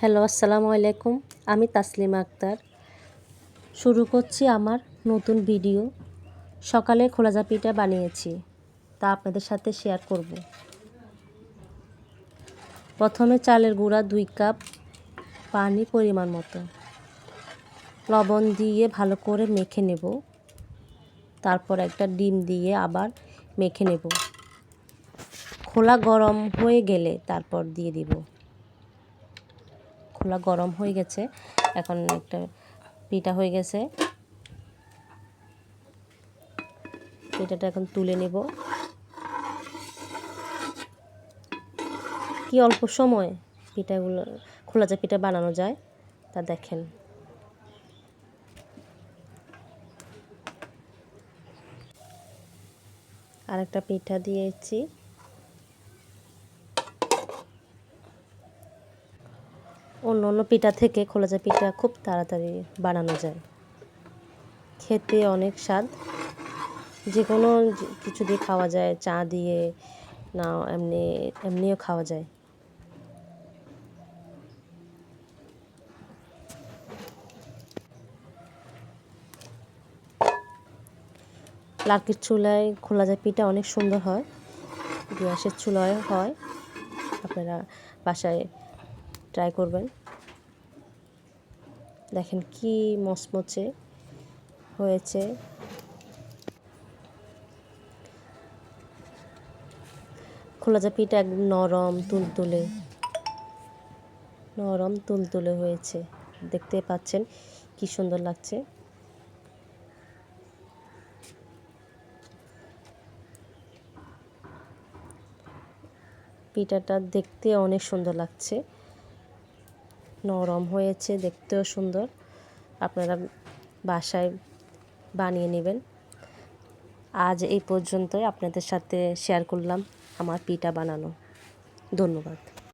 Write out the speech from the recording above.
Hello, আসসালামু আলাইকুম। আমি তাসলিমা আক্তার। শুরু করছি আমার নতুন ভিডিও। সকালে খোলাজা পিঠা বানিয়েছি, তা আপনাদের সাথে শেয়ার করব। প্রথমে চালের গুঁড়া দুই কাপ পানি পরিমাণ মতো। লবণ দিয়ে ভালো করে মেখে নেব। তারপর একটা ডিম দিয়ে আবার মেখে নেব। খোলা গরম হয়ে গেলে তারপর দিয়ে দিব। খোলা গরম হয়ে গেছে। এখন একটা পিঠা হয়ে গেছে। পিঠাটা এখন তুলে নেব। কি অল্প সময় পিঠাগুলো খোলা যা পিঠা বানানো যায় তা দেখেন। আরেকটা পিঠা দিয়েছি। অন্য অন্য পিঠা থেকে খোলাজা পিঠা খুব তাড়াতাড়ি বানানো যায়। খেতে অনেক স্বাদ। যে কোনো কিছু দিয়ে খাওয়া যায়, চা দিয়ে, না, এমনি, এমনিও খাওয়া যায়। লাকির চুলায় খোলা যায় পিঠা, অনেক সুন্দর হয়। গ্যাসের চুলায় হয়। আপনারা বাসায় ট্রাই করবেন। দেখেন কি মচমচে হয়েছে। খোলা পিঠা একদম নরম তুলতুলে। নরম তুলতুলে হয়েছে। দেখতে পাচ্ছেন কি সুন্দর লাগছে। পিঠাটা দেখতে অনেক সুন্দর লাগছে। নরম হয়েছে, দেখতেও সুন্দর। আপনারা বাসায় বানিয়ে নেবেন। আজ এই পর্যন্তই আপনাদের সাথে শেয়ার করলাম আমার পিঠা বানানো। ধন্যবাদ।